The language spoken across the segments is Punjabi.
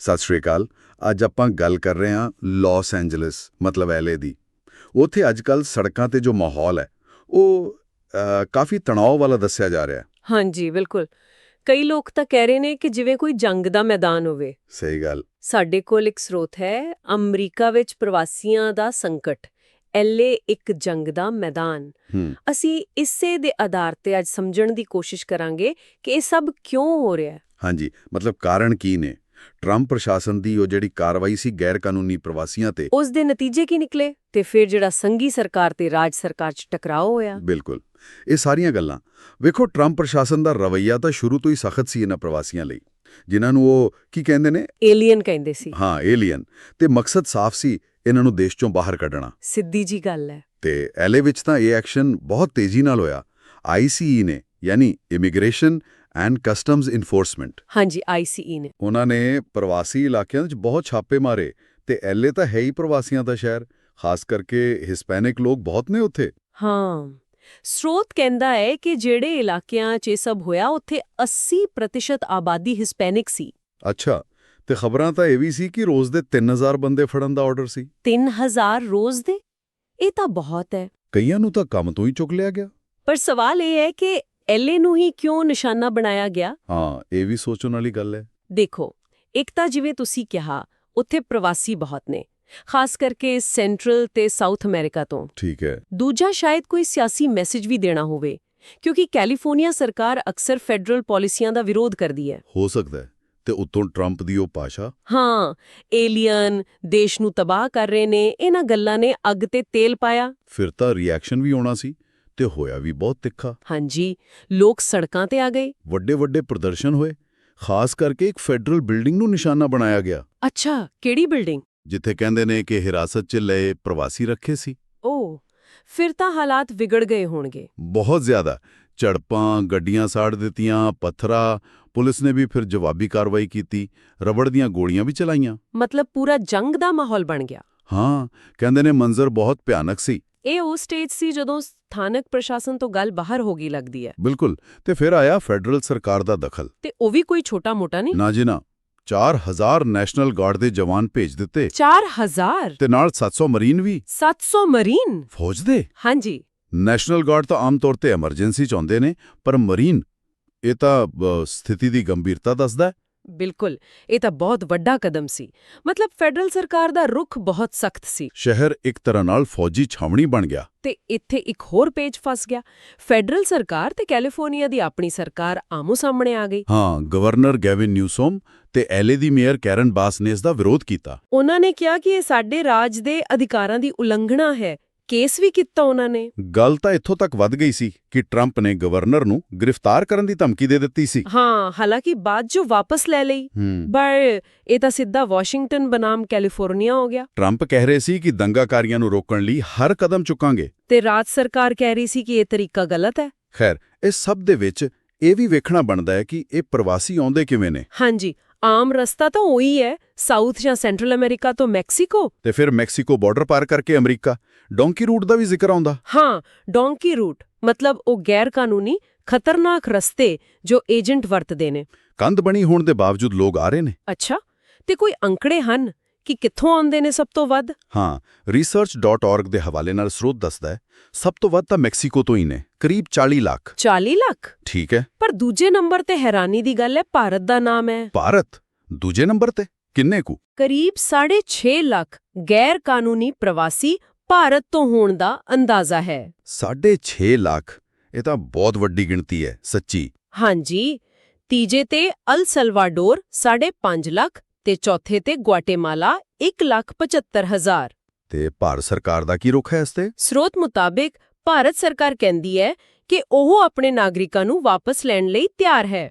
ਸਤਿ ਸ਼੍ਰੀ ਅਕਾਲ। ਅੱਜ ਆਪਾਂ ਗੱਲ ਕਰ ਰਹੇ ਹਾਂ ਲਾਸ ਐਂਜਲਸ ਮਤਲਬ ਐਲਏ ਦੀ। ਉੱਥੇ ਅੱਜਕੱਲ ਸੜਕਾਂ ਤੇ ਜੋ ਮਾਹੌਲ ਹੈ ਉਹ ਕਾਫੀ ਤਣਾਅ ਵਾਲਾ ਦੱਸਿਆ ਜਾ ਰਿਹਾ ਹੈ। ਹਾਂਜੀ ਬਿਲਕੁਲ। ਕਈ ਲੋਕ ਤਾਂ ਕਹਿ ਰਹੇ ਨੇ ਕਿ ਜਿਵੇਂ ਕੋਈ ਜੰਗ ਦਾ ਮੈਦਾਨ ਹੋਵੇ। ਸਹੀ ਗੱਲ। ਸਾਡੇ ਕੋਲ ਇੱਕ ਸਰੋਤ ਹੈ ਅਮਰੀਕਾ ਵਿੱਚ ਪ੍ਰਵਾਸੀਆਂ ਦਾ ਸੰਕਟ। ਐਲਏ ਇੱਕ ਜੰਗ ਦਾ ਮੈਦਾਨ। ਅਸੀਂ ਇਸੇ ਦੇ ਆਧਾਰ ਤੇ ਅੱਜ ਸਮਝਣ ਦੀ ਕੋਸ਼ਿਸ਼ ਕਰਾਂਗੇ ਕਿ ਇਹ ਸਭ ਕਿਉਂ ਹੋ ਰਿਹਾ ਹੈ? ਹਾਂਜੀ ਮਤਲਬ ਕਾਰਨ ਕੀ ਨੇ? ਟਰੰਪ ਪ੍ਰਸ਼ਾਸਨ ਦੀ ਉਹ ਜਿਹੜੀ ਕਾਰਵਾਈ ਸੀ ਗੈਰ ਕਾਨੂੰਨੀ ਪ੍ਰਵਾਸੀਆਂ ਤੇ। ਉਸ ਦੇ ਨਤੀਜੇ ਕੀ ਨਿਕਲੇ? ਤੇ ਫਿਰ ਜਿਹੜਾ ਸੰਘੀ ਸਰਕਾਰ ਤੇ ਰਾਜ ਸਰਕਾਰ 'ਚ ਟਕਰਾਅ ਹੋਇਆ। ਬਿਲਕੁਲ। ਇਹ ਸਾਰੀਆਂ ਗੱਲਾਂ। ਵੇਖੋ ਟਰੰਪ ਪ੍ਰਸ਼ਾਸਨ ਦਾ ਰਵੱਈਆ ਤਾਂ ਸ਼ੁਰੂ ਤੋਂ ਹੀ ਸਖਤ ਸੀ ਇਹਨਾਂ ਪ੍ਰਵਾਸੀਆਂ ਲਈ। ਜਿਨ੍ਹਾਂ ਨੂੰ ਉਹ ਕੀ ਕਹਿੰਦੇ ਨੇ? ਏਲੀਅਨ ਕਹਿੰਦੇ ਸੀ। ਹਾਂ ਏਲੀਅਨ। ਤੇ ਮਕਸਦ ਸਾਫ਼ ਸੀ ਇਹਨਾਂ ਨੂੰ ਦੇਸ਼ ਚੋਂ ਬਾਹਰ ਕੱਢਣਾ। ਸਿੱਧੀ ਜੀ ਗੱਲ ਹੈ। ਤੇ ਐਲਏ ਵਿੱਚ ਤਾਂ ਇਹ ਐਕਸ਼ਨ ਬਹੁਤ ਤੇਜ਼ੀ ਨਾਲ ਹੋਇਆ। ਆਈਸੀਈ ਨੇ ਯਾਨੀ ਇਮੀਗ੍ਰੇਸ਼ਨ ਐਂਡ ਕਸਟਮਜ਼ ਇਨਫੋਰਸਮੈਂਟ ਹਾਂਜੀ ਆਈਸੀਈ ਨੇ। ਉਹਨਾਂ ਨੇ ਪ੍ਰਵਾਸੀ ਇਲਾਕਿਆਂ ਵਿੱਚ ਬਹੁਤ ਛਾਪੇ ਮਾਰੇ ਤੇ ਐਲਏ ਤਾਂ ਹੈ ਹੀ ਪ੍ਰਵਾਸੀਆਂ ਦਾ ਸ਼ਹਿਰ ਖਾਸ ਕਰਕੇ ਹਿਸਪੈਨਿਕ ਲੋਕ ਬਹੁਤ ਨੇ ਉੱਥੇ। ਹਾਂ। ਸਰੋਤ ਕਹਿੰਦਾ ਹੈ ਕਿ ਜਿਹੜੇ ਇਲਾਕਿਆਂ 'ਚ ਇਹ ਸਭ ਹੋਇਆ ਉੱਥੇ 80% ਆਬਾਦੀ ਹਿਸਪੈਨਿਕ ਸੀ। ਅੱਛਾ ਤੇ ਖਬਰਾਂ ਤਾਂ ਇਹ ਵੀ ਸੀ ਕਿ ਰੋਜ਼ ਦੇ 3000 ਬੰਦੇ ਫੜਨ ਦਾ ਆਰਡਰ ਸੀ। 3000 ਰੋਜ਼ ਦੇ? ਇਹ ਤਾਂ ਬਹੁਤ ਹੈ। ਕਈਆਂ ਨੂੰ ਤਾਂ ਕੰਮ ਤੋਂ ਹੀ ਚੁੱਕ ਲਿਆ ਗਿਆ। ਪਰ ਸਵਾਲ ਇਹ ਹੈ ਕਿ ਐਲਏ ਨੂੰ ਹੀ ਕਿਉਂ ਨਿਸ਼ਾਨਾ ਬਣਾਇਆ ਗਿਆ? ਹਾਂ ਇਹ ਵੀ ਸੋਚਣ ਵਾਲੀ ਗੱਲ ਹੈ। ਦੇਖੋ ਇੱਕ ਤਾਂ ਜਿਵੇਂ ਤੁਸੀਂ ਕਿਹਾ ਉੱਥੇ ਪ੍ਰਵਾਸੀ ਬਹੁਤ ਨੇ ਖਾਸ ਕਰਕੇ ਸੈਂਟਰਲ ਤੇ ਸਾਊਥ ਅਮਰੀਕਾ ਤੋਂ। ਠੀਕ ਹੈ। ਦੂਜਾ ਸ਼ਾਇਦ ਕੋਈ ਸਿਆਸੀ ਮੈਸੇਜ ਵੀ ਦੇਣਾ ਹੋਵੇ ਕਿਉਂਕਿ ਕੈਲੀਫੋਰਨੀਆ ਸਰਕਾਰ ਅਕਸਰ ਫੈਡਰਲ ਪਾਲਿਸੀਆਂ ਦਾ ਵਿਰੋਧ ਕਰਦੀ ਹੈ। ਹੋ ਸਕਦਾ ਹੈ ਤੇ ਉੱਤੋਂ ਟਰੰਪ ਦੀ ਉਹ ਪਾਸ਼ਾ। ਹਾਂ ਏਲੀਅਨ ਦੇਸ਼ ਨੂੰ ਤਬਾਹ ਕਰ ਰਹੇ ਨੇ ਇਹਨਾਂ ਗੱਲਾਂ ਨੇ ਅੱਗ ਤੇ ਤੇਲ ਪਾਇਆ। ਫਿਰ ਤਾਂ ਰਿਐਕਸ਼ਨ ਵੀ ਆਉਣਾ ਸੀ। ਤੇ ਹੋਇਆ ਵੀ ਬਹੁਤ ਤਿੱਖਾ। ਹਾਂਜੀ ਲੋਕ ਸੜਕਾਂ ਤੇ ਆ ਗਏ। ਵੱਡੇ ਵੱਡੇ ਪ੍ਰਦਰਸ਼ਨ ਹੋਏ ਖਾਸ ਕਰਕੇ ਇੱਕ ਫੈਡਰਲ ਬਿਲਡਿੰਗ ਨੂੰ ਨਿਸ਼ਾਨਾ ਬਣਾਇਆ ਗਿਆ। ਅੱਛਾ ਕਿਹੜੀ ਬਿਲਡਿੰਗ? ਜਿੱਥੇ ਕਹਿੰਦੇ ਨੇ ਕਿ ਹਿਰਾਸਤ 'ਚ ਲਏ ਪ੍ਰਵਾਸੀ ਰੱਖੇ ਸੀ। ਓ ਫਿਰ ਤਾਂ ਹਾਲਾਤ ਵਿਗੜ ਗਏ ਹੋਣਗੇ। ਬਹੁਤ ਜ਼ਿਆਦਾ। ਝੜਪਾਂ ਗੱਡੀਆਂ ਸਾੜ ਦਿੱਤੀਆਂ ਪੱਥਰਾ ਪੁਲਿਸ ਨੇ ਵੀ ਫਿਰ ਜਵਾਬੀ ਕਾਰਵਾਈ ਕੀਤੀ ਰਬੜ ਦੀਆਂ ਗੋਲੀਆਂ ਵੀ ਚਲਾਈਆਂ। ਮਤਲਬ ਪੂਰਾ ਜੰਗ ਦਾ ਮਾਹੌਲ ਬਣ ਗਿਆ। ਹਾਂ ਕਹਿੰਦੇ ਨੇ ਮੰਜ਼ਰ ਬਹੁਤ ਭਿਆਨਕ ਸੀ। ਇਹ ਉਹ ਸਟੇਜ ਸੀ ਜਦੋਂ ਸਥਾਨਕ ਪ੍ਰਸ਼ਾਸਨ ਤੋਂ ਗੱਲ ਬਾਹਰ ਹੋ ਗਈ ਲੱਗਦੀ ਹੈ। ਬਿਲਕੁਲ ਤੇ ਫਿਰ ਆਇਆ ਫੈਡਰਲ ਸਰਕਾਰ ਦਾ ਦਖਲ। ਤੇ ਉਹ ਵੀ ਕੋਈ ਛੋਟਾ-ਮੋਟਾ ਨਹੀਂ? ਨਾ ਜੀ ਨਾ 4000 ਨੈਸ਼ਨਲ ਗਾਰਡ ਦੇ ਜਵਾਨ ਭੇਜ ਦਿੱਤੇ। 4000 ਤੇ ਨਾਲ 700 ਮਰੀਨ ਵੀ? 700 ਮਰੀਨ? ਫੌਜ ਦੇ? ਹਾਂਜੀ। ਨੈਸ਼ਨਲ ਗਾਰਡ ਤਾਂ ਆਮ ਤੌਰ ਤੇ ਐਮਰਜੈਂਸੀ ਚ ਆਉਂਦੇ ਨੇ ਪਰ ਮਰੀਨ ਇਹ ਤਾਂ ਸਥਿਤੀ ਦੀ ਗੰਭੀਰਤਾ ਦੱਸਦਾ। ਬਿਲਕੁਲ ਇਹ ਤਾਂ ਬਹੁਤ ਵੱਡਾ ਕਦਮ ਸੀ। ਮਤਲਬ ਫੈਡਰਲ ਸਰਕਾਰ ਦਾ ਰੁਖ ਬਹੁਤ ਸਖਤ ਸੀ। ਸ਼ਹਿਰ ਇੱਕ ਤਰ੍ਹਾਂ ਨਾਲ ਫੌਜੀ ਛਾਵਣੀ ਬਣ ਗਿਆ। ਤੇ ਇੱਥੇ ਇੱਕ ਹੋਰ ਪੇਜ ਫਸ ਗਿਆ। ਫੈਡਰਲ ਸਰਕਾਰ ਤੇ ਕੈਲੀਫੋਰਨੀਆ ਦੀ ਆਪਣੀ ਸਰਕਾਰ ਆਮੋ ਸਾਹਮਣੇ ਆ ਗਈ। ਹਾਂ ਗਵਰਨਰ ਗੈਵਿਨ ਨਿਊਸੋਮ ਤੇ ਐਲਏ ਦੀ ਮੇਅਰ ਕੈਰਨ ਬਾਸ ਨੇ ਇਸ ਦਾ ਵਿਰੋਧ ਕੀਤਾ। ਉਹਨਾਂ ਨੇ ਕਿਹਾ ਕਿ ਇਹ ਸਾਡੇ ਰਾਜ ਦੇ ਅਧਿਕਾਰਾਂ ਦੀ ਉਲੰਘਣਾ ਹੈ। ਕੇਸ ਵੀ ਕੀਤਾ ਉਹਨਾਂ ਨੇ। ਗੱਲ ਤਾਂ ਇੱਥੋਂ ਤੱਕ ਵੱਧ ਗਈ ਸੀ ਕਿ ਟਰੰਪ ਨੇ ਗਵਰਨਰ ਨੂੰ ਗ੍ਰਿਫਤਾਰ ਕਰਨ ਦੀ ਧਮਕੀ ਦੇ ਦਿੱਤੀ ਸੀ। ਹਾਂ ਹਾਲਾਂਕਿ ਬਾਅਦ ਜੋ ਵਾਪਸ ਲੈ ਲਈ। ਪਰ ਇਹ ਤਾਂ ਸਿੱਧਾ ਵਾਸ਼ਿੰਗਟਨ ਬਨਾਮ ਕੈਲੀਫੋਰਨੀਆ ਹੋ ਗਿਆ। ਟਰੰਪ ਕਹਿ ਰਹੇ ਸੀ ਕਿ ਦੰਗਾਕਾਰੀਆਂ ਨੂੰ ਰੋਕਣ ਲਈ ਹਰ ਕਦਮ ਚੁੱਕਾਂਗੇ। ਤੇ ਰਾਜ ਸਰਕਾਰ ਕਹਿ ਰਹੀ ਸੀ ਕਿ ਇਹ ਤਰੀਕਾ ਗਲਤ ਹੈ। ਖੈਰ ਇਸ ਸਭ ਦੇ ਵਿੱਚ ਇਹ ਵੀ ਵੇਖਣਾ ਬਣਦਾ ਹੈ ਕਿ ਇਹ ਪ੍ਰਵਾਸੀ ਆਉਂਦੇ ਕਿਵੇਂ ਨੇ। ਹਾਂਜੀ ਆਮ ਰਸਤਾ ਤਾਂ ਉਹੀ ਹੈ ਸਾਊਥ ਜਾਂ ਸੈਂਟਰਲ ਅਮਰੀਕਾ ਤੋਂ ਮੈਕਸੀਕੋ। ਤੇ ਫਿਰ ਮੈਕਸੀਕੋ ਬਾਰਡਰ ਪਾਰ ਕਰਕੇ ਅਮਰੀਕਾ। ਡੋਂਕੀ ਰੂਟ ਦਾ ਵੀ ਜ਼ਿਕਰ ਆਉਂਦਾ। ਹਾਂ ਡੋਂਕੀ ਰੂਟ ਮਤਲਬ ਉਹ ਗੈਰ ਕਾਨੂੰਨੀ ਖਤਰਨਾਕ ਰਸਤੇ ਜੋ ਏਜੰਟ ਵਰਤਦੇ ਨੇ। ਕੰਧ ਬਣੀ ਹੋਣ ਦੇ ਬਾਵਜੂਦ ਲੋਕ ਆ ਰਹੇ ਨੇ। ਅੱਛਾ ਤੇ ਕੋਈ ਅੰਕੜੇ ਹਨ? ਕਿ ਕਿੱਥੋਂ ਆਉਂਦੇ ਨੇ ਸਭ ਤੋਂ ਵੱਧ? ਹਾਂ research.org ਦੇ ਹਵਾਲੇ ਨਾਲ ਸਰੋਤ ਦੱਸਦਾ ਹੈ ਸਭ ਤੋਂ ਵੱਧ ਤਾਂ ਮੈਕਸੀਕੋ ਤੋਂ ਹੀ ਨੇ ਕਰੀਬ 40 ਲੱਖ। 40 ਲੱਖ? ਠੀਕ ਹੈ। ਪਰ ਦੂਜੇ ਨੰਬਰ ਤੇ ਹੈਰਾਨੀ ਦੀ ਗੱਲ ਹੈ ਭਾਰਤ ਦਾ ਨਾਮ ਹੈ। ਭਾਰਤ? ਦੂਜੇ ਨੰਬਰ ਤੇ? ਕਿੰਨੇ ਕੁ? ਕਰੀਬ 6.5 ਲੱਖ ਗੈਰ ਕਾਨੂੰਨੀ ਪ੍ਰਵਾਸੀ ਭਾਰਤ ਤੋਂ ਹੋਣ ਦਾ ਅੰਦਾਜ਼ਾ ਹੈ। 6.5 ਲੱਖ? ਇਹ ਤਾਂ ਬਹੁਤ ਵੱਡੀ ਗਿਣਤੀ ਹੈ ਸੱਚੀ। ਹਾਂਜੀ ਤੀਜੇ ਤੇ ਅਲ ਸਲਵਾਡੋਰ 5.5 ਲੱਖ ਤੇ ਚੌਥੇ ਤੇ ਗੁਆਟੇਮਾਲਾ 1,75,000 ਤੇ ਭਾਰਤ ਸਰਕਾਰ ਦਾ ਕੀ ਰੁਖ ਹੈ ਇਸ ਤੇ? ਸਰੋਤ ਮੁਤਾਬਿਕ ਭਾਰਤ ਸਰਕਾਰ ਕਹਿੰਦੀ ਹੈ ਕਿ ਉਹ ਆਪਣੇ ਨਾਗਰਿਕਾਂ ਨੂੰ ਵਾਪਸ ਲੈਣ ਲਈ ਤਿਆਰ ਹੈ।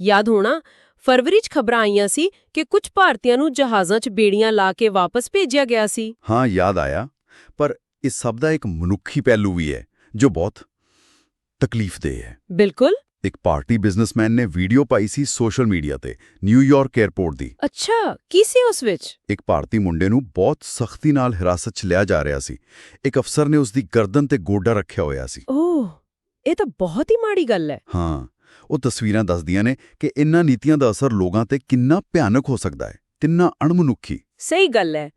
ਯਾਦ ਹੋਣਾ ਫਰਵਰੀ 'ਚ ਖਬਰਾਂ ਆਈਆਂ ਸੀ ਕਿ ਕੁਝ ਭਾਰਤੀਆਂ ਨੂੰ ਜਹਾਜ਼ਾਂ 'ਚ ਬੇੜੀਆਂ ਲਾ ਕੇ ਵਾਪਸ ਭੇਜਿਆ ਗਿਆ ਸੀ। ਹਾਂ ਯਾਦ ਆਇਆ ਪਰ ਇਸ ਸਭ ਦਾ ਇੱਕ ਮਨੁੱਖੀ ਪਹਿਲੂ ਵੀ ਹੈ ਜੋ ਬਹੁਤ ਤਕਲੀਫਦੇਹ ਹੈ। ਬਿਲਕੁਲ। ਇੱਕ ਪਾਰਟੀ ਬਿਜ਼ਨਸਮੈਨ ਨੇ ਵੀਡੀਓ ਪਾਈ ਸੀ ਸੋਸ਼ਲ ਮੀਡੀਆ ਤੇ ਨਿਊਯਾਰਕ 에ਅਰਪੋਰਟ ਦੀ। ਅੱਛਾ ਕੀ ਸੀ ਉਸ ਵਿੱਚ? ਇੱਕ ਭਾਰਤੀ ਮੁੰਡੇ ਨੂੰ ਬਹੁਤ ਸਖਤੀ ਨਾਲ ਹਿਰਾਸਤ 'ਚ ਲਿਆ ਜਾ ਰਿਹਾ ਸੀ। ਇੱਕ ਅਫਸਰ ਨੇ ਉਸ ਦੀ ਗਰਦਨ ਤੇ ਗੋਡਾ ਰੱਖਿਆ ਹੋਇਆ ਸੀ। ਓਹ ਇਹ ਤਾਂ ਬਹੁਤ ਹੀ ਮਾੜੀ ਗੱਲ ਹੈ। ਹਾਂ ਉਹ ਤਸਵੀਰਾਂ ਦੱਸਦੀਆਂ ਨੇ ਕਿ ਇਨ੍ਹਾਂ ਨੀਤੀਆਂ ਦਾ ਅਸਰ ਲੋਕਾਂ ਤੇ ਕਿੰਨਾ ਭਿਆਨਕ ਹੋ ਸਕਦਾ ਹੈ ਤਿੰਨਾ ਅਣਮਨੁੱਖੀ। ਸਹੀ ਗੱਲ ਹੈ।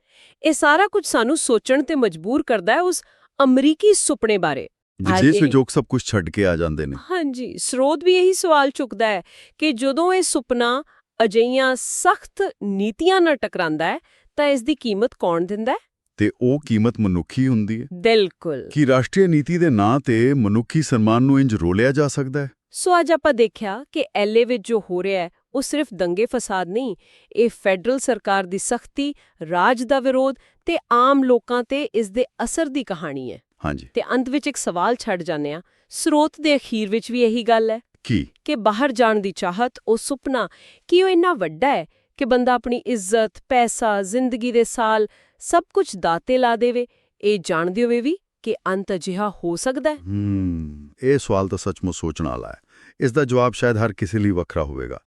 ਇਹ ਸਾਰਾ ਕੁਝ ਸਾਨੂੰ ਸੋਚਣ ਤੇ ਮਜਬੂਰ ਕਰਦਾ ਹੈ ਉਸ ਅਮਰੀਕੀ ਸੁਪਨੇ ਬਾਰੇ। ਵਿੱਚ ਲੋਕ ਸਭ ਕੁਝ ਛੱਡ ਕੇ ਆ ਜਾਂਦੇ ਨੇ। ਹਾਂਜੀ ਸਰੋਤ ਵੀ ਇਹੀ ਸਵਾਲ ਚੁੱਕਦਾ ਹੈ ਕਿ ਜਦੋਂ ਇਹ ਸੁਪਨਾ ਅਜਈਆਂ ਸਖਤ ਨੀਤੀਆਂ ਨਾਲ ਟਕਰਾਂਦਾ ਹੈ ਤਾਂ ਇਸ ਦੀ ਕੀਮਤ ਕੌਣ ਦਿੰਦਾ ਹੈ? ਤੇ ਉਹ ਕੀਮਤ ਮਨੁੱਖੀ ਹੁੰਦੀ ਹੈ। ਬਿਲਕੁਲ। ਕਿ ਰਾਸ਼ਟਰੀ ਨੀਤੀ ਦੇ ਨਾਂ ਤੇ ਮਨੁੱਖੀ ਸਨਮਾਨ ਨੂੰ ਇੰਜ ਰੋਲਿਆ ਜਾ ਸਕਦਾ ਹੈ? ਸੋ ਅੱਜ ਆਪਾਂ ਦੇਖਿਆ ਕਿ ਐਲਏ ਵਿੱਚ ਜੋ ਹੋ ਰਿਹਾ ਹੈ ਉਹ ਸਿਰਫ ਦੰਗੇ ਫਸਾਦ ਨਹੀਂ ਇਹ ਫੈਡਰਲ ਸਰਕਾਰ ਦੀ ਸਖਤੀ ਰਾਜ ਦਾ ਵਿਰੋਧ ਤੇ ਆਮ ਲੋਕਾਂ ਤੇ ਇਸ ਦੇ ਅਸਰ ਦੀ ਕਹਾਣੀ ਹੈ। ਹਾਂਜੀ। ਤੇ ਅੰਤ ਵਿੱਚ ਇੱਕ ਸਵਾਲ ਛੱਡ ਜਾਂਦੇ ਆ ਸਰੋਤ ਦੇ ਅਖੀਰ ਵਿੱਚ ਵੀ ਇਹੀ ਗੱਲ ਹੈ ਕੀ? ਕਿ ਬਾਹਰ ਜਾਣ ਦੀ ਚਾਹਤ ਉਹ ਸੁਪਨਾ ਕਿ ਉਹ ਇੰਨਾ ਵੱਡਾ ਹੈ ਕਿ ਬੰਦਾ ਆਪਣੀ ਇੱਜ਼ਤ ਪੈਸਾ ਜ਼ਿੰਦਗੀ ਦੇ ਸਾਲ ਸਭ ਕੁਝ ਦਾਤੇ ਲਾ ਦੇਵੇ? ਇਹ ਜਾਣਦੇ ਹੋਏ ਵੀ ਕਿ ਅੰਤ ਅਜਿਹਾ ਹੋ ਸਕਦਾ ਹੈ? ਹੂੰ ਇਹ ਸਵਾਲ ਤਾਂ ਸੱਚਮੁੱਚ ਸੋਚਣ ਵਾਲਾ ਹੈ। ਇਸ ਦਾ ਜਵਾਬ ਸ਼ਾਇਦ ਹਰ ਕਿਸੇ ਲਈ ਵੱਖਰਾ ਹੋਵੇਗਾ।